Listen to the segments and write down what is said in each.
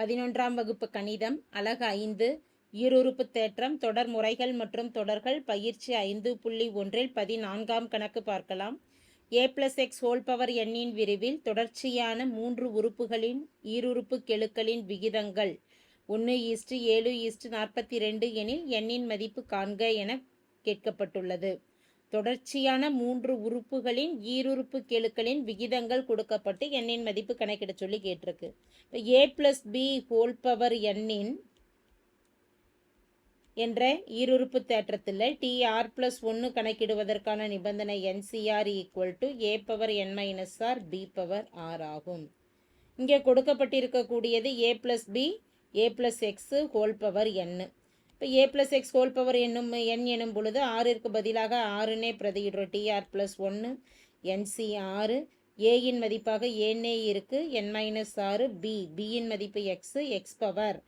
பதினொன்றாம் வகுப்பு கணிதம் அலகு ஐந்து ஈருறுப்பு தேற்றம் தொடர் முறைகள் மற்றும் தொடர்கள் பயிற்சி ஐந்து புள்ளி ஒன்றில் பதினான்காம் கணக்கு பார்க்கலாம். A plus X whole power எண்ணின் விரிவில் தொடர்ச்சியான மூன்று உறுப்புகளின் ஈருறுப்பு கெழுக்களின் விகிதங்கள் ஒன்று ஈஸ்ட்டு ஏழு ஈஸ்ட்டு நாற்பத்தி ரெண்டு எனில் எண்ணின் மதிப்பு காண்க என கேட்கப்பட்டுள்ளது. தொடர்ச்சியான மூன்று உறுப்புகளின் ஈருறுப்பு கெழுக்களின் விகிதங்கள் கொடுக்கப்பட்டு எண்ணின் மதிப்பு கணக்கிட சொல்லி கேட்டிருக்கு. இப்போ A plus B whole power எண்ணின் என்ற ஈருறுப்பு தேற்றத்தில் டிஆர் பிளஸ் ஒன்று கணக்கிடுவதற்கான நிபந்தனை N C R equal to A power N minus R B power R ஆகும். இங்கே கொடுக்கப்பட்டிருக்கக்கூடியது A plus B A plus X whole power N இப்போ A plus X whole power என்னும் என் எனும் பொழுது ஆறிற்கு பதிலாக ஆறுனே பிரதியிடுறோம். டிஆர் ப்ளஸ் ஒன்று என்சி ஆறு. ஏயின் மதிப்பாக ஏன்ஏ இருக்குது என் மைனஸ் ஆறு. பி பியின் மதிப்பு எக்ஸு எக்ஸ் பவர்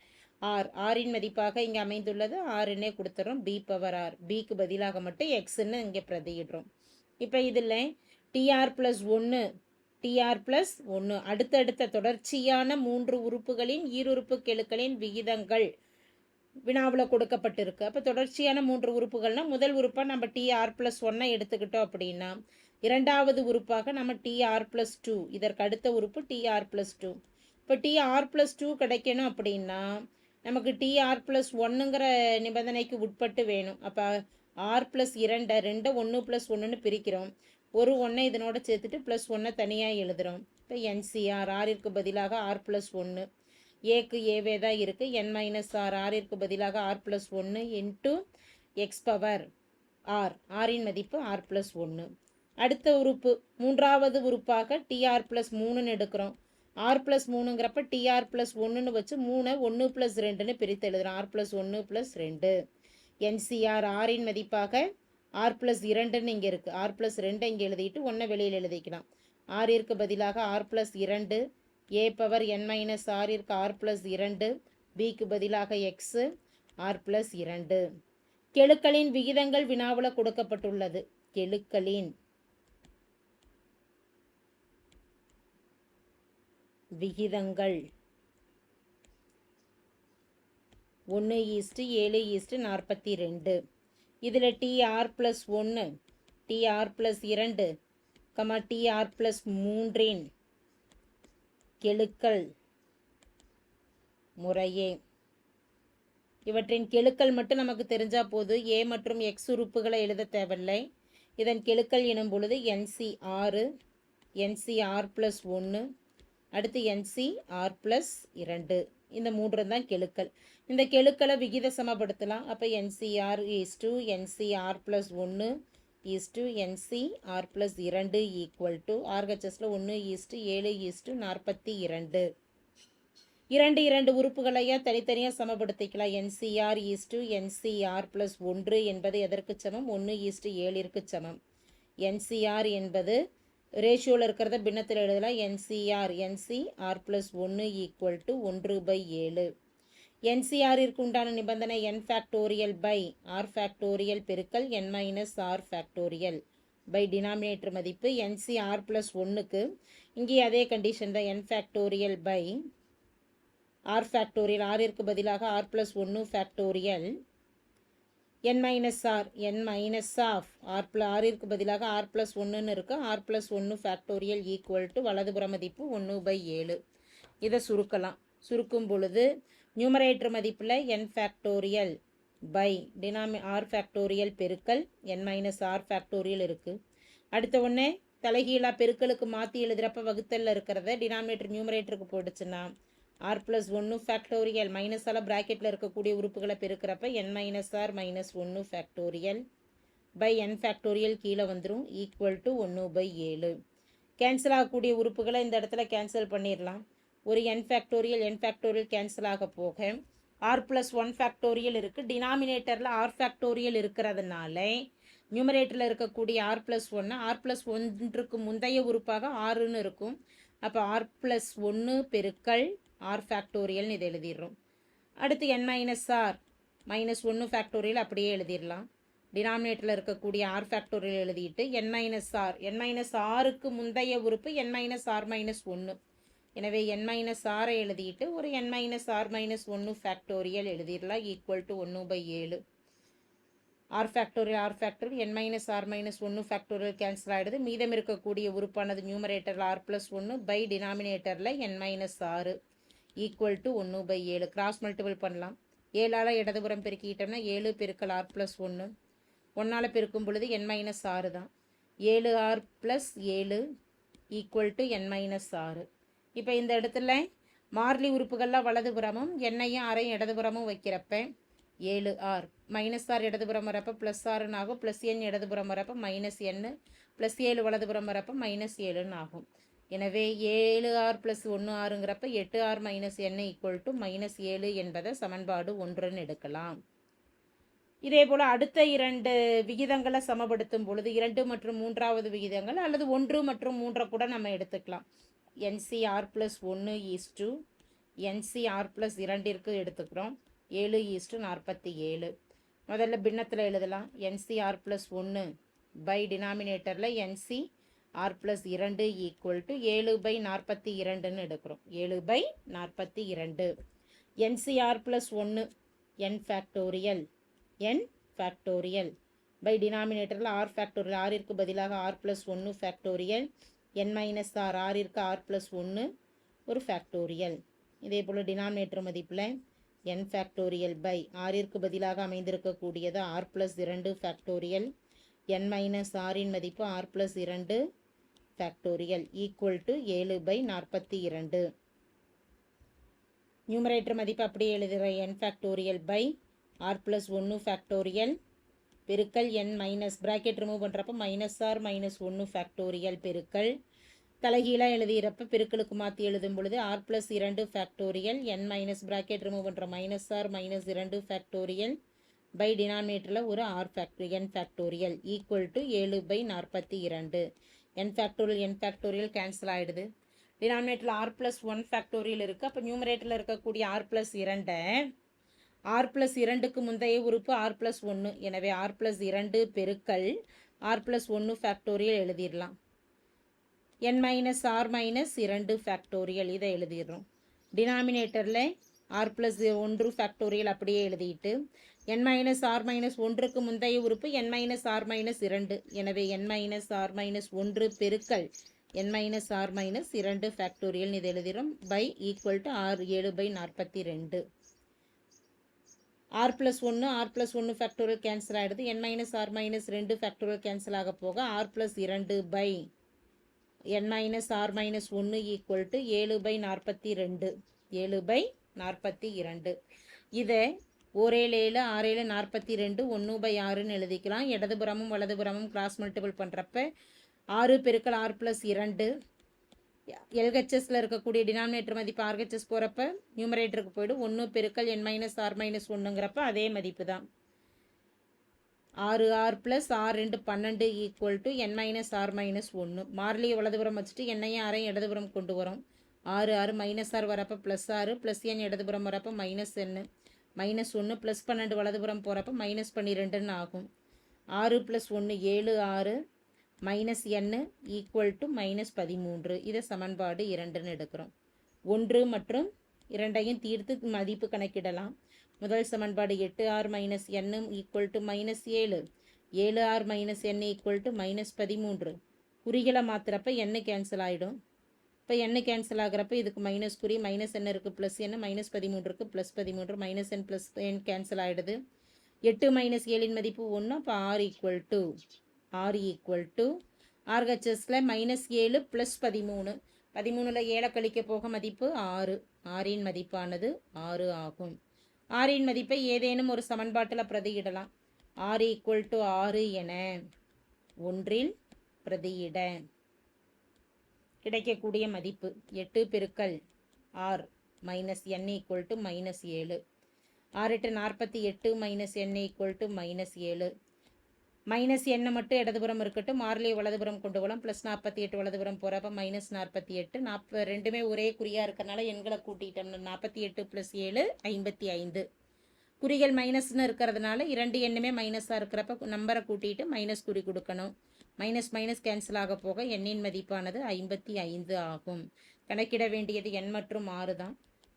ஆர் ஆரின் மதிப்பாக இங்கே அமைந்துள்ளது. ஆறுன்னே கொடுத்துறோம். பி பவர் ஆர் பிக்கு பதிலாக மட்டும் எக்ஸ்ன்னு இங்கே பிரதியிடுறோம். இப்போ இதில் டிஆர் ப்ளஸ் ஒன்று டிஆர் ப்ளஸ் ஒன்று அடுத்தடுத்த தொடர்ச்சியான மூன்று உறுப்புகளின் ஈருறுப்பு கெழுக்களின் விகிதங்கள் வினாவில் கொடுக்கப்பட்டிருக்கு. அப்போ தொடர்ச்சியான மூன்று உறுப்புகள்னால் முதல் உறுப்பாக நம்ம டிஆர் ப்ளஸ் ஒன்னை எடுத்துக்கிட்டோம் அப்படின்னா இரண்டாவது உறுப்பாக நம்ம டிஆர் ப்ளஸ் டூ இதற்கு அடுத்த உறுப்பு டிஆர் ப்ளஸ் டூ இப்போ டிஆர் ப்ளஸ் டூ கிடைக்கணும் அப்படின்னா நமக்கு டிஆர் ப்ளஸ் ஒன்றுங்கிற நிபந்தனைக்கு உட்பட்டு வேணும். அப்போ ஆர் ப்ளஸ் இரண்டை ரெண்டை ஒன்று ப்ளஸ் ஒன்றுன்னு பிரிக்கிறோம். ஒரு ஒன்றை இதனோட சேர்த்துட்டு ப்ளஸ் ஒன்றை தனியாக எழுதுகிறோம் இப்போ என்சிஆர் ஆறிற்கு பதிலாக ஆர் ப்ளஸ் ஒன்று ஏக்கு ஏவே தான் இருக்குது என் மைனஸ் ஆர் ஆறிற்கு பதிலாக ஆர் ப்ளஸ் ஒன்று இன்ட்டு எக்ஸ் பவர் ஆர் ஆரின் மதிப்பு ஆர் ப்ளஸ் ஒன்று அடுத்த உறுப்பு மூன்றாவது உறுப்பாக டிஆர் ப்ளஸ் மூணுன்னு எடுக்கிறோம். ஆர் ப்ளஸ் மூணுங்கிறப்ப டிஆர் ப்ளஸ் ஒன்றுன்னு வச்சு மூணை ஒன்று ப்ளஸ் ரெண்டுன்னு பிரித்து எழுதுகிறோம் ஆர் ப்ளஸ் ஒன்று ப்ளஸ் ரெண்டு. என்சிஆர் ஆரின் மதிப்பாக ஆர் ப்ளஸ் இரண்டுன்னு இங்கே இருக்குது ஆர் ப்ளஸ் ரெண்டை இங்கே எழுதிட்டு ஒன்றை வெளியில் எழுதிக்கலாம். ஆறிற்கு பதிலாக ஆர் ப்ளஸ் இரண்டு. ஏ பவர் என் மைனஸ் ஆறிற்கு ஆர் ப்ளஸ் இரண்டு. பிக்கு பதிலாக எக்ஸு ஆர் ப்ளஸ் இரண்டு. கெழுக்களின் விகிதங்கள் வினாவில் கொடுக்கப்பட்டுள்ளது. கெழுக்களின் விகிதங்கள். ஒன்று ஈஸ்ட்டு ஏழு ஈஸ்ட்டு நாற்பத்தி ரெண்டு இதில் டிஆர் ப்ளஸ் ஒன்று டிஆர் ப்ளஸ் இரண்டு கமா டிஆர் ப்ளஸ் மூன்றின் கெழுக்கள் முறையே. இவற்றின் கெழுக்கள் மட்டும் நமக்கு தெரிஞ்சால் போது ஏ மற்றும் எக்ஸ் உறுப்புகளை எழுத தேவையில்லை. இதன் கெழுக்கள் எனும் பொழுது என்சி ஆறு என்சி ஆர் ப்ளஸ் ஒன்று அடுத்து என்சி ஆர் ப்ளஸ் இரண்டு. இந்த மூன்று தான் கெழுக்கள் இந்த கெழுக்களை விகித சமப்படுத்தலாம் அப்போ N C R is to N C R plus ஒன்று is to N C R plus இரண்டு ஈக்குவல் டு ஆர்ஹெச்எஸில் ஒன்று ஈஸ்டு ஏழு ஈஸ்டு நாற்பத்தி இரண்டு. இரண்டு இரண்டு உறுப்புகளையா தனித்தனியாக சமப்படுத்திக்கலாம். N C R is to N C R plus ஒன்று என்பது எதற்கு சமம்? ஒன்று ஈஸ்டு ஏழிற்கு சமம். என்சிஆர் என்பது ரேஷியோவில் இருக்கிறத பின்னத்தில் எழுதலாம். N C R N C R plus ஒன்று ஈக்குவல் டு ஒன்று பை ஏழு. என்சிஆரிற்கு உண்டான நிபந்தனை N factorial by R factorial பெருக்கல் N minus R factorial by denominator மதிப்பு என்சிஆர் ப்ளஸ் ஒன்றுக்கு இங்கே அதே கண்டிஷன் தான் N factorial by R factorial ஆறிற்கு பதிலாக ஆர் ப்ளஸ் ஒன்று factorial N minus R N minus of R plus ஆறிற்கு பதிலாக ஆர் ப்ளஸ் ஒன்றுன்னு இருக்குது ஆர் ப்ளஸ் ஒன்று ஃபேக்டோரியல் ஈக்குவல் டு வலதுபுற மதிப்பு ஒன்று பை ஏழு. இதை சுருக்கலாம். சுருக்கும் பொழுது நியூமரேட்டர் மதிப்பில் N factorial by denominator R factorial பெருக்கல் என் மைனஸ் ஆர் ஃபேக்டோரியல் இருக்குது அடுத்த ஒன்று தலைகீழாக பெருக்கலுக்கு மாற்றி எழுதுகிறப்ப வகுத்தலில் இருக்கிறத டினாமினேட்டர் நியூமரேட்டருக்கு போட்டுச்சுன்னா ஆர் ப்ளஸ் ஒன்று ஃபேக்டோரியல் மைனஸால் ப்ராக்கெட்டில் இருக்கக்கூடிய உறுப்புகளை பெருக்கிறப்ப என் மைனஸ் ஆர் மைனஸ் ஒன்று ஃபேக்டோரியல் பை என் ஃபேக்டோரியல் கீழே வந்துடும் ஈக்குவல் டு ஒன்று பை ஏழு. கேன்சல் ஆகக்கூடிய உறுப்புகளை இந்த இடத்துல கேன்சல் பண்ணிடலாம் ஒரு N factorial N factorial cancel ஆக போக ஆர் ப்ளஸ் ஒன் ஃபேக்டோரியல் இருக்குது டினாமினேட்டரில் ஆர் ஃபேக்டோரியல் இருக்கிறதுனால நியூமரேட்டரில் இருக்கக்கூடிய ஆர் ப்ளஸ் ஒன்று ஆர் ப்ளஸ் ஒன்றுக்கு முந்தைய உறுப்பாக ஆறுன்னு இருக்கும். அப்போ ஆர் ப்ளஸ் ஒன்று பெருக்கல் ஆர் ஃபேக்டோரியல்னு இதை எழுதிடுறோம். அடுத்து என் மைனஸ் ஆர் மைனஸ் ஒன்று ஃபேக்டோரியல் அப்படியே எழுதிடலாம். டினாமினேட்டரில் இருக்கக்கூடிய ஆர் ஃபேக்டோரியல் எழுதிட்டு N minus R N minus ஆருக்கு முந்தைய உறுப்பு என் மைனஸ் ஆர் மைனஸ் ஒன்று எனவே என் மைனஸ் ஆரை எழுதிட்டு ஒரு என் மைனஸ் ஆர் மைனஸ் ஒன்று ஃபேக்டோரியல் எழுதிடலாம் ஈக்குவல் டு ஒன்று பை ஏழு. R factorial R factorial N minus R minus ஒன்று ஃபேக்டோரியல் கேன்சல் ஆகிடுது மீதம் இருக்கக்கூடிய உறுப்பானது நியூமரேட்டரில் ஆர் ப்ளஸ் ஒன்று பை டினாமினேட்டரில் என் மைனஸ் ஆறு ஈக்குவல் டு ஒன்று பை ஏழு. கிராஸ் மல்டிபிள் பண்ணலாம். ஏழால் இடதுபுறம் பெருக்கிட்டோம்னா ஏழு பெருக்கல் ஆர் ப்ளஸ் ஒன்று ஒன்றால் பெருக்கும் பொழுது என் மைனஸ் ஆறு தான். ஏழு ஆர் ப்ளஸ் ஏழு ஈக்குவல் டு என் மைனஸ் ஆறு இப்போ இந்த இடத்துல மார்லி உறுப்புகள்லாம் வலதுபுறமும் எண்ணையும் ஆரையும் இடதுபுறமும் வைக்கிறப்ப ஏழு ஆர் மைனஸ் ஆர் இடதுபுறம் வரப்போ ப்ளஸ் ஆறுன்னு ஆகும். ப்ளஸ் எண் இடதுபுறம் வரப்போ மைனஸ் எண்ணு ப்ளஸ் ஏழு வலதுபுறம் வரப்போ மைனஸ் ஏழுன்னு ஆகும். எனவே ஏழு ஆர் ப்ளஸ் ஒன்று ஆறுங்கிறப்ப எட்டு R minus N equal to minus ஏழு என்பதை சமன்பாடு ஒன்றுன்னு எடுக்கலாம். இதே போல் அடுத்த இரண்டு விகிதங்களை சமப்படுத்தும் பொழுது இரண்டு மற்றும் மூன்றாவது விகிதங்கள் அல்லது ஒன்று மற்றும் மூன்றை கூட நம்ம எடுத்துக்கலாம். என்சிஆர் ப்ளஸ் ஒன்று is n C r plus இரண்டிற்கு எடுத்துக்கிறோம். ஏழு ஈஸ்டு நாற்பத்தி ஏழு. முதல்ல பின்னத்தில் எழுதலாம். என்சிஆர் ப்ளஸ் ஒன்று பை டினாமினேட்டரில் என்சி ஆர் ப்ளஸ் இரண்டு ஈக்குவல் டு ஏழு பை நாற்பத்தி இரண்டுன்னு எடுக்கிறோம். ஏழு பை நாற்பத்தி இரண்டு. என்சிஆர் ப்ளஸ் ஒன்று N factorial N factorial by டினாமினேட்டரில் ஆர் ஃபேக்டோரியல் ஆறிற்கு பதிலாக ஆர் ப்ளஸ் ஒன்று ஃபேக்டோரியல் என் மைனஸ் ஆர் ஆறிற்கு ஆர் ப்ளஸ் ஒன்று ஒரு ஃபேக்டோரியல் இதே போல் டினாமினேட்டர் மதிப்பில் என் ஃபேக்டோரியல் பை ஆறிற்கு பதிலாக அமைந்திருக்கக்கூடியது ஆர் ப்ளஸ் இரண்டு ஃபேக்டோரியல் என் மைனஸ் ஆரின் மதிப்பு ஆர் ப்ளஸ் இரண்டு ஃபேக்டோரியல் ஈக்குவல் டு ஏழு பை நாற்பத்தி இரண்டு. நியூமரேட்டர் மதிப்பு அப்படியே எழுதுகிற N factorial by R plus ஒன்று ஃபேக்டோரியல் பெருக்கல் என் மைனஸ் ப்ராக்கெட் ரிமூவ் பண்ணுறப்ப மைனஸ் ஆர் மைனஸ் ஒன்று ஃபேக்டோரியல் பெருக்கல். தலைகீழாக எழுதுகிறப்ப பெருக்களுக்கு மாற்றி எழுதும் பொழுது ஆர் ப்ளஸ் இரண்டு factorial N minus bracket remove பண்ணுற மைனஸ் ஆர் மைனஸ் இரண்டு ஃபேக்டோரியல் பை டினாமினேட்டரில் ஒரு R factorial N factorial equal to ஏழு பை நாற்பத்தி இரண்டு. N factorial N factorial cancel ஆகிடுது டினாமினேட்டரில் ஆர் ப்ளஸ் ஒன் ஃபேக்டோரியல் இருக்குது அப்போ நியூமரேட்டரில் இருக்கக்கூடிய ஆர் ப்ளஸ் இரண்டை ஆர் ப்ளஸ் இரண்டுக்கு முந்தைய உறுப்பு ஆர் ப்ளஸ் ஒன்று எனவே ஆர் ப்ளஸ் இரண்டு பெருக்கல் ஆர் ப்ளஸ் ஒன்று ஃபேக்டோரியல் எழுதிடலாம். என் மைனஸ் ஆர் மைனஸ் இரண்டு ஃபேக்டோரியல் இதை எழுதிடுறோம். டினாமினேட்டரில் ஆர் ப்ளஸ் ஒன்று ஃபேக்டோரியல் அப்படியே எழுதிட்டு என் மைனஸ் ஆர் மைனஸ் ஒன்றுக்கு முந்தைய உறுப்பு என் மைனஸ் ஆர் மைனஸ் இரண்டு. எனவே என் மைனஸ் ஆர் மைனஸ் ஒன்று பெருக்கல் என் மைனஸ் ஆர் மைனஸ் இரண்டு ஃபேக்டோரியல் இது எழுதிடும் பை ஈக்குவல் டு ஆறு ஏழு பை நாற்பத்தி ரெண்டு. ஆர் ப்ளஸ் ஒன்று ஆர் ப்ளஸ் ஒன்று ஃபேக்டோரியல் கேன்சல் ஆகிடுது என் மைனஸ் ஆர் மைனஸ் ரெண்டு ஃபேக்டோரியல் கேன்சல் ஆக போக ஆர் ப்ளஸ் இரண்டு by N minus R minus ஒன்று ஈக்குவல் டு ஏழு பை நாற்பத்தி ரெண்டு. ஏழு பை நாற்பத்தி இரண்டு. இதை ஒரேழு ஏழு ஆறு ஏழு நாற்பத்தி ரெண்டு ஒன்று பை ஆறுன்னு எழுதிக்கலாம். இடதுபுறமும் வலதுபுறமும் கிராஸ் மல்டிபிள் பண்ணுறப்ப ஆறு பெருக்கல் ஆறு ப்ளஸ் இரண்டு எல்ஹெச்எஸில் இருக்கக்கூடிய டினாமினேட்டர் மதிப்பு ஆர்ஹெச்எஸ் போகிறப்ப நியூமரேட்டருக்கு போய்டும். ஒன்று பெருக்கல் என் மைனஸ் ஆர் மைனஸ் ஒன்றுங்கிறப்ப அதே மதிப்பு தான். ஆறு ஆர் ப்ளஸ் ஆர் ரெண்டு பன்னெண்டு equal to N minus R minus ஒன்று மார்லியை வலதுபுறம் வச்சுட்டு எண்ணையும் ஆரையும் இடதுபுறம் கொண்டு வரோம். ஆறு ஆறு மைனஸ் ஆறு வரப்போ ப்ளஸ் ஆறு ப்ளஸ் என் இடதுபுறம் வரப்போ மைனஸ் என்னு மைனஸ் ஒன்று ப்ளஸ் பன்னெண்டு வலதுபுறம் போகிறப்ப மைனஸ் பன்னிரெண்டுன்னு ஆகும். ஆறு ப்ளஸ் ஒன்று ஏழு ஆறு minus N equal to minus பதிமூன்று. இதை சமன்பாடு இரண்டுன்னு எடுக்கிறோம். ஒன்று மற்றும் இரண்டையும் தீர்த்து மதிப்பு கணக்கிடலாம். முதல் சமன்பாடு எட்டு ஆர் மைனஸ் எண்ணும் ஈக்குவல் டு மைனஸ் ஏழு. ஏழு R minus N equal to minus பதிமூன்று. குறிகளை மாற்றுறப்ப எண்ணு கேன்சல் ஆகிடும் இப்போ எண்ணு கேன்சல் ஆகிறப்ப இதுக்கு மைனஸ் குறி மைனஸ் என்ன இருக்குது ப்ளஸ் என்ன மைனஸ் பதிமூன்று இருக்குது ப்ளஸ் பதிமூன்று minus N plus N cancel ஆகிடுது எட்டு மைனஸ் ஏழின் மதிப்பு ஒன்று அப்போ R equal to R equal to ஆர்ஹெச்எஸில் minus ஏழு ப்ளஸ் பதிமூணு. பதிமூணில் ஏழை கழிக்க போக மதிப்பு ஆறு. ஆறின் மதிப்பானது ஆறு ஆகும். ஆறின் மதிப்பை ஏதேனும் ஒரு சமன்பாட்டில் பிரதியிடலாம். ஆர் ஈக்குவல் டு ஆறு என ஒன்றில் பிரதியிட. கிடைக்கக்கூடிய மதிப்பு எட்டு பெருக்கல் R minus N equal to minus ஏழு. ஆறு எட்டு நாற்பத்தி எட்டு minus N equal to minus ஏழு. மைனஸ் எண்ணை மட்டும் இடதுபுறம் இருக்கட்டும் மாறிலியை வலதுபுறம் கொண்டு போகலாம். ப்ளஸ் நாற்பத்தி எட்டு வலதுபுறம் போகிறப்ப மைனஸ் நாற்பத்தி எட்டு. நாற்ப ரெண்டுமே ஒரே குறியாக இருக்கிறனால எண்களை கூட்டிட்டோம்னா நாற்பத்தி எட்டு ப்ளஸ் ஏழு ஐம்பத்தி ஐந்து. குறிகள் மைனஸ்னு இருக்கிறதுனால இரண்டு எண்ணுமே மைனஸாக இருக்கிறப்ப நம்பரை கூட்டிட்டு மைனஸ் குறி கொடுக்கணும். மைனஸ் மைனஸ் கேன்சல் ஆக போக எண்ணின் மதிப்பானது ஐம்பத்தி ஐந்து ஆகும். கணக்கிட வேண்டியது எண் மற்றும் ஆறு தான்.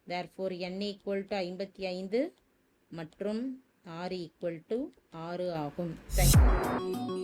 தேர்ஃபோர் என் ஈக்குவல் டு ஐம்பத்தி ஐந்து மற்றும் ஆறு ஈக்குவல் டு ஆறு ஆகும். தேங்க்யூ